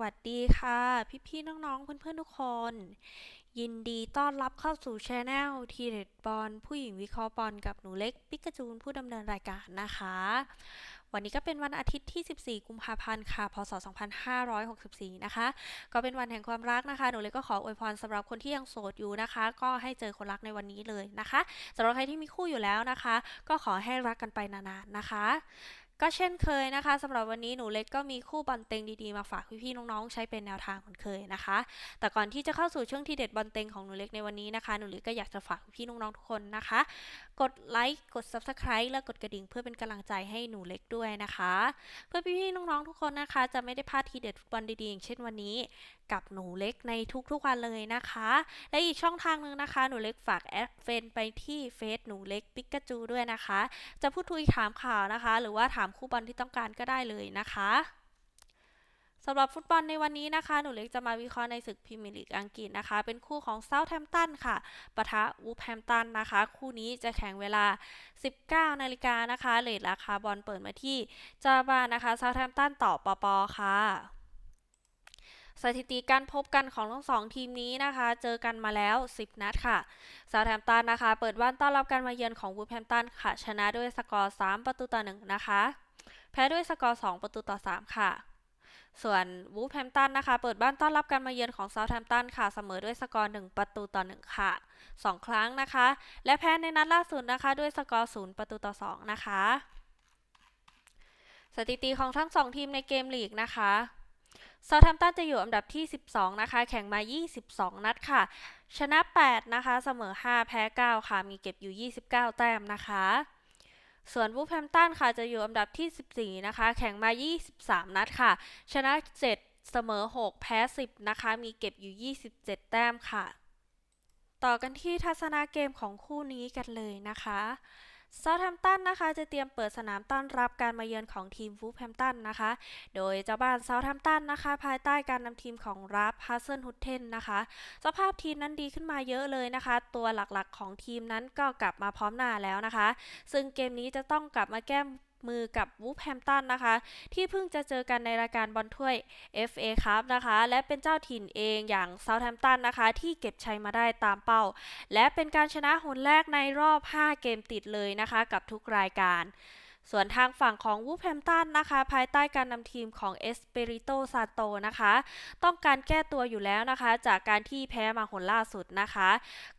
วัสดีค่ะ พี่ๆน้องๆ เพื่อนๆ ทุกคน ยินดีต้อนรับเข้าสู่ช anel ทีเด็ดบอลผู้หญิงวิเคราะห์บอลกับหนูเล็กปิกาจูนผู้ดำเนินรายการนะคะ วันนี้ก็เป็นวันอาทิตย์ที่ 14 กุมภาพันธ์ค่ะ พศ 2564 นะคะ ก็เป็นวันแห่งความรักนะคะ หนูเล็กก็ขออวยพรสำหรับคนที่ยังโสดอยู่นะคะ ก็ให้เจอคนรักในวันนี้เลยนะคะสำหรับใครที่มีคู่อยู่แล้วนะคะ ก็ขอให้รักกันไปนานๆนะคะ ก็เช่นเคยนะคะสำหรับวันนี้หนูเล็กก็มีคู่บอลเต็งดีๆมาฝากพี่ๆน้องๆ ใช้เป็นแนวทางเหมือนเคยนะคะ แต่ก่อนที่จะเข้าสู่ช่วงที่เด็ดบอลเต็งของหนูเล็กในวันนี้นะคะหนูเล็กก็อยากจะฝากพี่ๆน้องๆทุกคนนะคะ กดไลค์กด Subscribe และกดกระดิ่งเพื่อเป็นกำลังใจให้หนูเล็กด้วยนะคะ เพื่อพี่ๆน้องๆทุกคนนะคะ จะไม่ได้พลาดทีเด็ดฟุตบอลดีๆอย่างเช่นวันนี้ กับหนูเล็กในทุกๆวันเลยนะคะ และอีกช่องทางหนึ่งนะคะ หนูเล็กฝากแอดเฟนไปที่เฟซหนูเล็กปิกาจูด้วยนะคะ จะพูดคุยถามข่าวนะคะ หรือว่าถามคู่บอลที่ต้องการก็ได้เลยนะคะสำหรับฟุตบอลในวันนี้นะคะ หนูเล็กจะมาวิเคราะห์ในศึกพรีเมียร์ลีกอังกฤษนะคะ เป็นคู่ของเซาท์แฮมป์ตันค่ะปะทะวูฟแฮมป์ตันนะคะ คู่นี้จะแข่งเวลา 19 นาฬิกานะคะเลทราคาบอลเปิดมาที่เจ้าบ้านนะคะเซาท์แฮมป์ตันต่อปอปอค่ะ สถิติการพบกันของทั้งสองทีมนี้นะคะ เจอกันมาแล้ว 10 นัดค่ะเซาแฮมป์ตันนะคะ เปิดบ้านต้อนรับการมาเยือนของวูแฮมตันค่ะ ชนะด้วยสกอร์ 3 ประตูต่อ 1 นะคะ แพ้ด้วยสกอร์ 2 ประตูต่อ 3 ค่ะ ส่วนวูแฮมตันนะคะ เปิดบ้านต้อนรับการมาเยือนของเซาแฮมป์ตันค่ะ เสมอด้วยสกอร์ 1 ประตูต่อ 1 ค่ะ 2 ครั้งนะคะ และแพ้ในนัดล่าสุดนะคะ ด้วยสกอร์ 0 ประตูต่อ 2 นะคะ สถิติของทั้ง 2 ทีมในเกมลีกนะคะ ซาท์แฮมป์ตันจะอยู่อันดับที่ 12 นะคะ แข่งมา 22 นัดค่ะ ชนะ 8 นะคะ เสมอ 5 แพ้ 9 ค่ะ มีเก็บอยู่ 29 แต้มนะคะ ส่วนวูฟแฮมตันค่ะ จะอยู่อันดับที่ 14 นะคะ แข่งมา 23 นัดค่ะ ชนะ 7 เสมอ 6 แพ้ 10 นะคะ มีเก็บอยู่ 27 แต้มค่ะ ต่อกันที่ทัศนาเกมของคู่นี้กันเลยนะคะ เซาท์แฮมป์ตันนะคะจะเตรียมเปิดสนามต้อนรับการมาเยือนของทีมวูฟแฮมป์ตันนะคะ โดยเจ้าบ้านเซาท์แฮมป์ตันนะคะ ภายใต้การนำทีมของรับฮัสเซนฮุตเทนนะคะ สภาพทีมนั้นดีขึ้นมาเยอะเลยนะคะ ตัวหลักๆของทีมนั้นก็กลับมาพร้อมหน้าแล้วนะคะ ซึ่งเกมนี้จะต้องกลับมาแก้ มือกับวูฟแฮมตันนะคะ ที่เพิ่งจะเจอกันในรายการบอลถ้วย FA ครับนะคะ และเป็นเจ้าถิ่นเองอย่างเซาท์แฮมตันนะคะ ที่เก็บชัยมาได้ตามเป้า และเป็นการชนะหนแรกในรอบ 5 เกมติดเลยนะคะ กับทุกรายการ ส่วนทางฝั่งของวูฟแฮมตันนะคะ ภายใต้การนำทีมของเอสเปริโตซาโตนะคะ ต้องการแก้ตัวอยู่แล้วนะคะ จากการที่แพ้มาหนล่าสุดนะคะ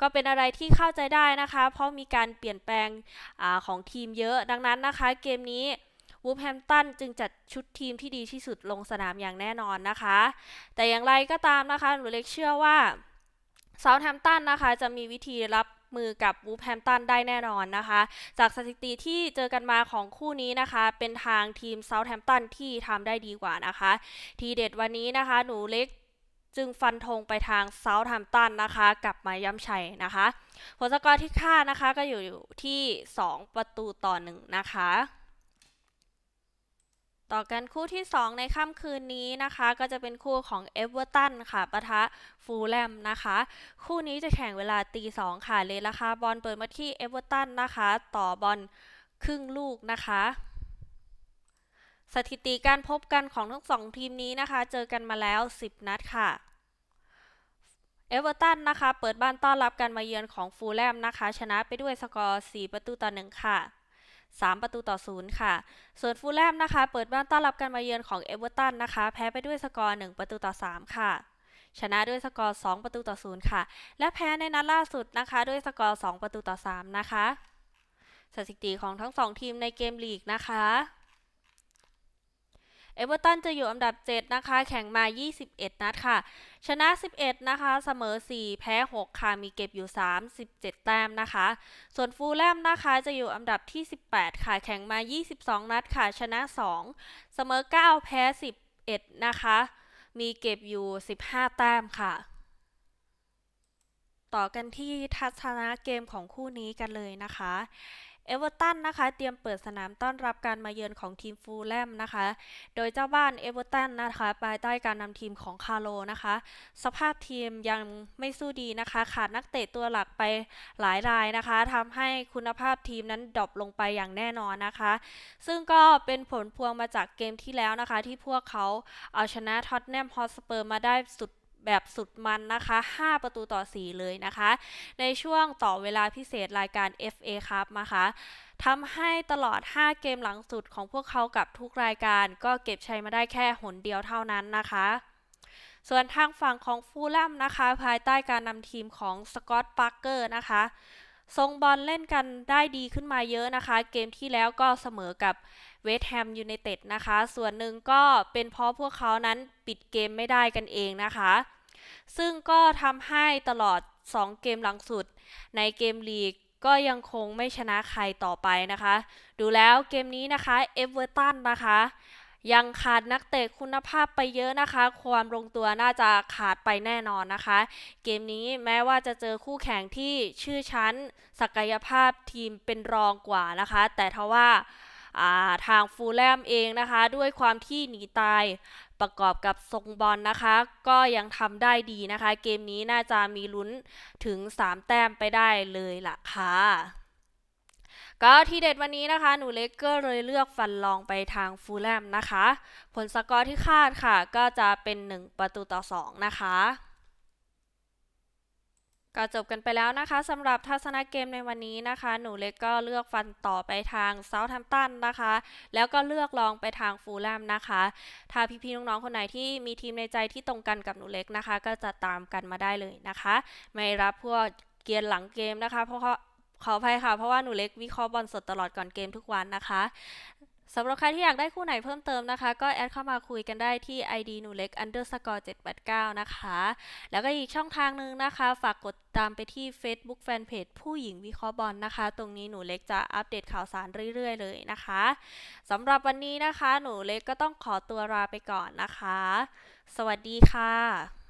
ก็เป็นอะไรที่เข้าใจได้นะคะ เพราะมีการเปลี่ยนแปลงอของทีมเยอะดังนั้นนะคะ เกมนี้วูฟแฮมตันจึงจัดชุดทีมที่ดีที่สุดลงสนามอย่างแน่นอนนะคะ แต่อย่างไรก็ตามนะคะหนูเล็กเชื่อว่าเซาท์แฮมตันนะคะ จะมีวิธีรับ มือกับวูแฮมตันได้แน่นอนนะคะ จากสถิติที่เจอกันมาของคู่นี้นะคะ เป็นทางทีมเซาท์แฮมป์ตันที่ทำได้ดีกว่านะคะ ทีเด็ดวันนี้นะคะ หนูเล็กจึงฟันธงไปทางเซาท์แฮมป์ตันนะคะ กลับมาย้ำชัยนะคะ ผลสกอร์ที่คานะคะก็อยู่ที่ 2 ประตูต่อ 1 นะคะ ต่อกันคู่ที่ 2 ในค่ำคืนนี้นะคะ ก็จะเป็นคู่ของเอเวอร์ตันค่ะปะทะฟูลแลมนะคะ คู่นี้จะแข่งเวลาตีสองค่ะเลยราคาบอลเปิดมาที่เอเวอร์ตันนะคะ ต่อบอลครึ่งลูกนะคะสถิติการพบกันของทั้งสองทีมนี้นะคะ เจอกันมาแล้ว 10 นัดค่ะ เอเวอร์ตันนะคะ เปิดบ้านต้อนรับการมาเยือนของฟูลแลมนะคะ ชนะไปด้วยสกอร์ 4 ประตูต่อ 1 ค่ะ 3 ประตูต่อ 0 ค่ะ ส่วนฟูลแลมนะคะ เปิดบ้านต้อนรับการมาเยือนของเอเวอร์ตันนะคะ แพ้ไปด้วยสกอร์ 1 ประตูต่อ 3 ค่ะ ชนะด้วยสกอร์ 2 ประตูต่อ 0 ค่ะ และแพ้ในนัดล่าสุดนะคะ ด้วยสกอร์ 2 ประตูต่อ 3 นะคะ สถิติของทั้ง 2 ทีมในเกมลีกนะคะ เอเวอร์ตันจะอยู่อันดับ 7 นะคะ แข่งมา 21 นัดค่ะ ชนะ 11 นะคะ เสมอ 4 แพ้ 6 ค่ะ มีเก็บอยู่ 37 แต้มนะคะ ส่วนฟูลแลมนะคะจะอยู่อันดับที่ 18 ค่ะ แข่งมา 22 นัดค่ะ ชนะ 2 เสมอ 9 แพ้ 11 นะคะ มีเก็บอยู่ 15 แต้มค่ะ ต่อกันที่ทัศนะเกมของคู่นี้กันเลยนะคะ เอเวอร์ตันนะคะ เตรียมเปิดสนามต้อนรับการมาเยือนของทีมฟูลแลมนะคะ โดยเจ้าบ้านเอเวอร์ตันนะคะภายใต้การนำทีมของคาร์โลนะคะ สภาพทีมยังไม่สู้ดีนะคะ ขาดนักเตะตัวหลักไปหลายรายนะคะทำให้คุณภาพทีมนั้นดรอปลงไปอย่างแน่นอนนะคะ ซึ่งก็เป็นผลพวงมาจากเกมที่แล้วนะคะ ที่พวกเขาเอาชนะท็อตแนมฮอตสเปอร์มาได้สุด แบบสุดมันนะคะ 5 ประตูต่อ 4 เลยนะคะ ในช่วงต่อเวลาพิเศษรายการ FA ครับนะคะทำให้ตลอด 5 เกมหลังสุดของพวกเขากับทุกรายการ ก็เก็บชัยมาได้แค่หนเดียวเท่านั้นนะคะ ส่วนทางฝั่งของฟูลแลมนะคะ ภายใต้การนำทีมของสกอตต์ปาร์เกอร์นะคะทรงบอลเล่นกันได้ดีขึ้นมาเยอะนะคะ เกมที่แล้วก็เสมอกับ เวสต์แฮมยูไนเต็ดนะคะ ส่วนหนึ่งก็เป็นเพราะพวกเขานั้นปิดเกมไม่ได้กันเองนะคะ ซึ่งก็ทำให้ตลอด 2 เกมหลังสุด ในเกมลีกก็ยังคงไม่ชนะใครต่อไปนะคะ ดูแล้วเกมนี้นะคะเอเวอร์ตันนะคะ ยังขาดนักเตะคุณภาพไปเยอะนะคะ ความลงตัวน่าจะขาดไปแน่นอนนะคะ เกมนี้แม้ว่าจะเจอคู่แข่งที่ชื่อชั้น ศักยภาพทีมเป็นรองกว่านะคะ แต่ทว่า ทางฟูลแลมเองนะคะ ด้วยความที่หนีตายประกอบกับทรงบอลนะคะ ก็ยังทำได้ดีนะคะ เกมนี้น่าจะมีลุ้นถึง 3 แต้มไปได้เลยล่ะค่ะก็ทีเด็ดวันนี้นะคะ หนูเล็กก็เลยเลือกฟันลองไปทางฟูลแลมนะคะ ผลสกอร์ที่คาดค่ะ ก็จะเป็น 1 ประตูต่อ 2 นะคะ ก็จบกันไปแล้วนะคะสำหรับทัศนเกมในวันนี้นะคะ หนูเล็กก็เลือกฟันต่อไปทางเซาท์แฮมป์ตันนะคะ แล้วก็เลือกลองไปทางฟูลแลมนะคะ ถ้าพี่ๆน้องๆคนไหนที่มีทีมในใจที่ตรงกันกับหนูเล็กนะคะ ก็จะตามกันมาได้เลยนะคะ ไม่รับพวกเกียร์หลังเกมนะคะ เพราะขออภัยค่ะ เพราะว่าหนูเล็กวิเคราะห์บอลสดตลอดก่อนเกมทุกวันนะคะ สำหรับใครที่อยากได้คู่ไหนเพิ่มเติมนะคะ ก็แอดเข้ามาคุยกันได้ที่ ID หนูเล็ก underscore 789 นะคะ แล้วก็อีกช่องทางนึงนะคะ ฝากกดตามไปที่ Facebook Fanpage ผู้หญิงวิเคราะห์บอลนะคะ ตรงนี้หนูเล็กจะอัปเดตข่าวสารเรื่อยๆ เลยนะคะสำหรับวันนี้นะคะ หนูเล็กก็ต้องขอตัวลาไปก่อนนะคะ สวัสดีค่ะ